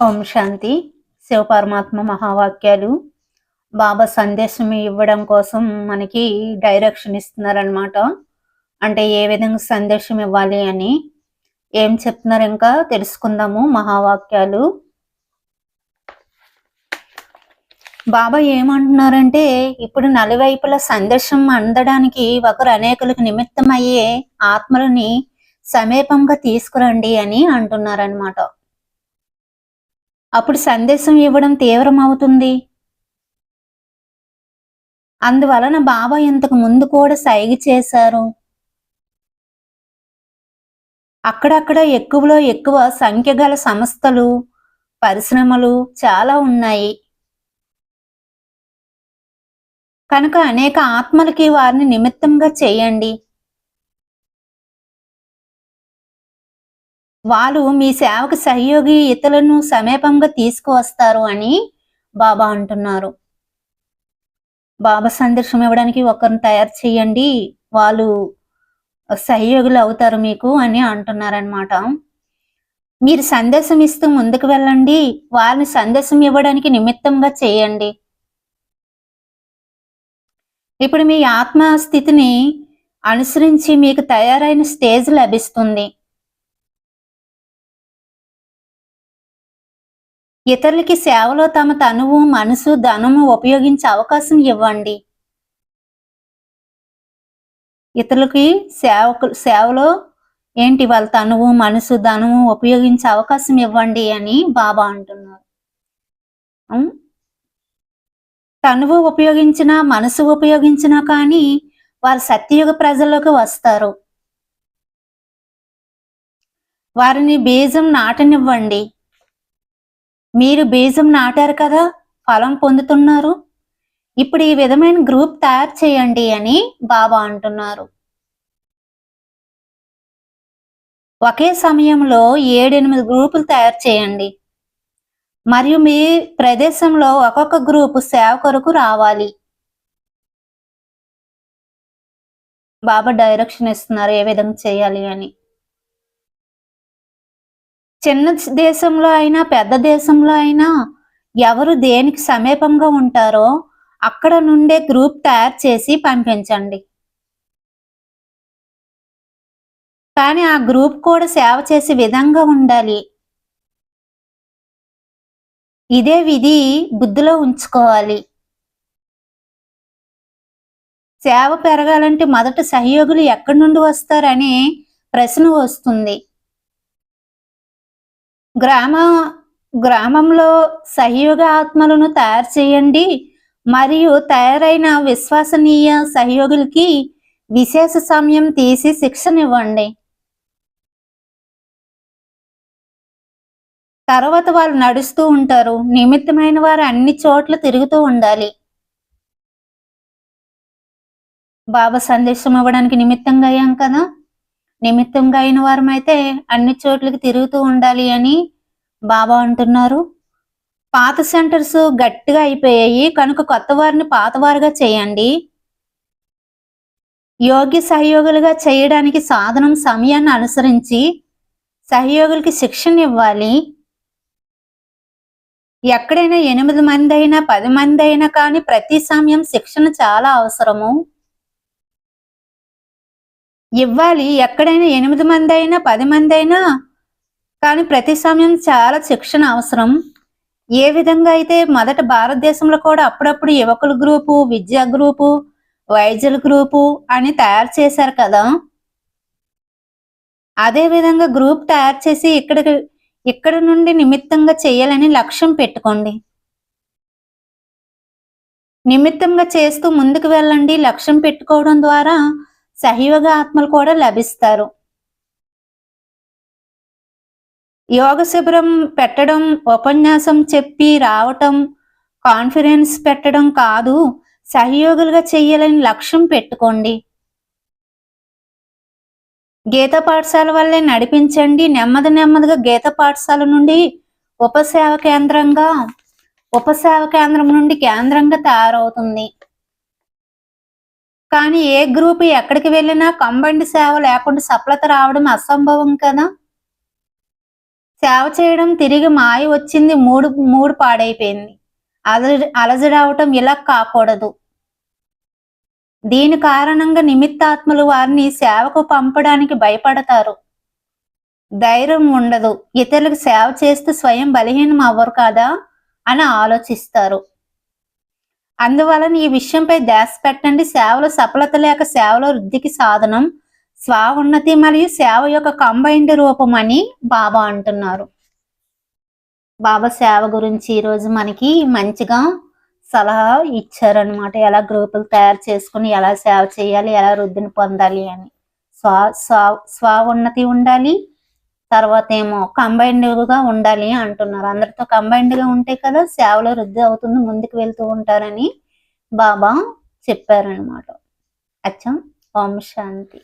ఓం శాంతి. శివపరమాత్మ మహావాక్యాలు. బాబా సందేశం ఇవ్వడం కోసం మనకి డైరెక్షన్ ఇస్తున్నారనమాట అంటే ఏ విధంగా సందేశం ఇవ్వాలి అని. ఏం చెప్తున్నారు ఇంకా? తెలుసుకుందాము మహావాక్యాలు. బాబా ఏమంటున్నారంటే ఇప్పుడు నలువైపుల సందేశం అందడానికి ఒకరు అనేకులకు నిమిత్తం అయ్యే ఆత్మలని సమీపంగా తీసుకురండి అని అంటున్నారనమాట అప్పుడు సందేశం ఇవ్వడం తీవ్రం అవుతుంది అందువలన బాబా ఇంతకు ముందు కూడా సైగ చేశారు. అక్కడక్కడ ఎక్కువలో ఎక్కువ సంఖ్య గల సంస్థలు పరిశ్రమలు చాలా ఉన్నాయి. కనుక అనేక ఆత్మలకి వారిని నిమిత్తంగా చేయండి. వాళ్ళు మీ సేవకు సహయోగి ఇతరులను సమీపంగా తీసుకువస్తారు అని బాబా అంటున్నారు. బాబా సందర్శనం ఇవ్వడానికి ఒకరిని తయారు చేయండి. వాళ్ళు సహయోగులు అవుతారు మీకు అని అంటున్నారనమాట మీరు సందేశం ఇస్తూ ముందుకు వెళ్ళండి. వారిని సందేశం ఇవ్వడానికి నిమిత్తంగా చేయండి. ఇప్పుడు మీ ఆత్మ స్థితిని అనుసరించి మీకు తయారైన స్టేజ్ లభిస్తుంది. ఇతరులకి సేవలో తమ తనువు మనసు ధనము ఉపయోగించే అవకాశం ఇవ్వండి. ఇతరులకి సేవకు సేవలో ఏంటి వాళ్ళ తనువు మనసు ధనము ఉపయోగించే అవకాశం ఇవ్వండి అని బాబా అంటున్నారు. తనువు ఉపయోగించిన మనసు ఉపయోగించినా కానీ వారు సత్యయుగ ప్రజల్లోకి వస్తారు. వారిని బీజం నాటనివ్వండి. మీరు బీజం నాటారు కదా ఫలం పొందుతున్నారు. ఇప్పుడు ఈ విధమైన గ్రూప్ తయారు చేయండి అని బాబా అంటున్నారు. ఒకే సమయంలో ఏడెనిమిది గ్రూపులు తయారు చేయండి. మరియు మీ ప్రదేశంలో ఒక్కొక్క గ్రూపు సేవ కొరకు రావాలి. బాబా డైరెక్షన్ ఇస్తున్నారు ఏ విధంగా చేయాలి అని. చిన్న దేశంలో అయినా పెద్ద దేశంలో అయినా ఎవరు దేనికి సమీపంగా ఉంటారో అక్కడ నుండే గ్రూప్ తయారు చేసి పంపించండి. కానీ ఆ గ్రూప్ కూడా సేవ చేసే విధంగా ఉండాలి. ఇదే విధి బుద్ధిలో ఉంచుకోవాలి. సేవ పెరగాలంటే మొదట సహయోగులు ఎక్కడి నుండి వస్తారనే ప్రశ్న వస్తుంది. గ్రామ గ్రామంలో సహయోగ ఆత్మలను తయారు చేయండి. మరియు తయారైన విశ్వసనీయ సహయోగులకి విశేష సమయం తీసి శిక్షణ ఇవ్వండి తర్వాత వారు నడుస్తూ ఉంటారు. నిమిత్తమైన వారు అన్ని చోట్ల తిరుగుతూ ఉండాలి. బాబా సందేశం ఇవ్వడానికి నిమిత్తంగా అయ్యాం కదా? నిమిత్తంగా అయిన వారమైతే అన్ని చోట్లకి తిరుగుతూ ఉండాలి అని బాబా అంటున్నారు. పాత సెంటర్స్ గట్టిగా అయిపోయాయి. కనుక కొత్త వారిని పాతవారుగా చేయండి. యోగ్య సహయోగులుగా చేయడానికి సాధనం సమయాన్ని అనుసరించి సహయోగులకి శిక్షణ ఇవ్వాలి. ఎక్కడైనా ఎనిమిది మంది అయినా పది మంది అయినా కానీ ప్రతి సమయం శిక్షణ చాలా అవసరము. ఇవ్వాలి. ఎక్కడైనా ఎనిమిది మంది అయినా పది మంది అయినా కానీ ప్రతి సమయం చాలా శిక్షణ అవసరం. ఏ విధంగా అయితే మొదట భారతదేశంలో కూడా అప్పుడప్పుడు యువకుల గ్రూపు విద్యా గ్రూపు వైద్యుల గ్రూపు అని తయారు చేశారు కదా. అదే విధంగా గ్రూప్ తయారు చేసి ఇక్కడికి ఇక్కడ నుండి నిమిత్తంగా చేయాలని లక్ష్యం పెట్టుకోండి. నిమిత్తంగా చేస్తూ ముందుకు వెళ్ళండి. లక్ష్యం పెట్టుకోవడం ద్వారా సహయోగ ఆత్మలు కూడా లభిస్తారు. యోగ శిబిరం పెట్టడం ఉపన్యాసం చెప్పి రావటం కాన్ఫిడెన్స్ పెట్టడం కాదు సహయోగులుగా చేయాలని లక్ష్యం పెట్టుకోండి. గీత పాఠశాల వల్లే నడిపించండి. నెమ్మది నెమ్మదిగా గీత పాఠశాల నుండి ఉపసేవ కేంద్రంగా ఉపసేవ కేంద్రం నుండి కేంద్రంగా తయారవుతుంది. కానీ ఏ గ్రూప్ ఎక్కడికి వెళ్ళినా కంబండి సేవ లేకుండా సఫలత రావడం అసంభవం కదా. సేవ చేయడం తిరిగి మాయ వచ్చింది మూడు మూడు పాడైపోయింది. అలజడి అలజడవటం ఇలా కాకూడదు. దీని కారణంగా నిమిత్తాత్మలు వారిని సేవకు పంపడానికి భయపడతారు. ధైర్యం ఉండదు. ఇతరులకు సేవ చేస్తూ స్వయం బలహీనం అవ్వరు కదా అని ఆలోచిస్తారు. అందువలన ఈ విషయంపై ధ్యాస పెట్టండి. సేవలో సఫలత లేక సేవలో వృద్ధికి సాధనం స్వ ఉన్నతి మరియు సేవ యొక్క కంబైన్డ్ రూపం అని బాబా అంటున్నారు. బాబా సేవ గురించి ఈరోజు మనకి మంచిగా సలహా ఇచ్చారనమాట ఎలా గ్రూపులు తయారు చేసుకుని ఎలా సేవ చేయాలి ఎలా వృద్ధిని పొందాలి అని. స్వ స్వ స్వ ఉన్నతి ఉండాలి తర్వాత ఏమో కంబైన్డ్గా ఉండాలి అంటున్నారు. అందరితో కంబైన్డ్గా ఉంటే కదా సేవలో వృద్ధి అవుతుంది ముందుకు వెళ్తూ ఉంటారని బాబా చెప్పారనమాట అచ్చం. ఓం శాంతి.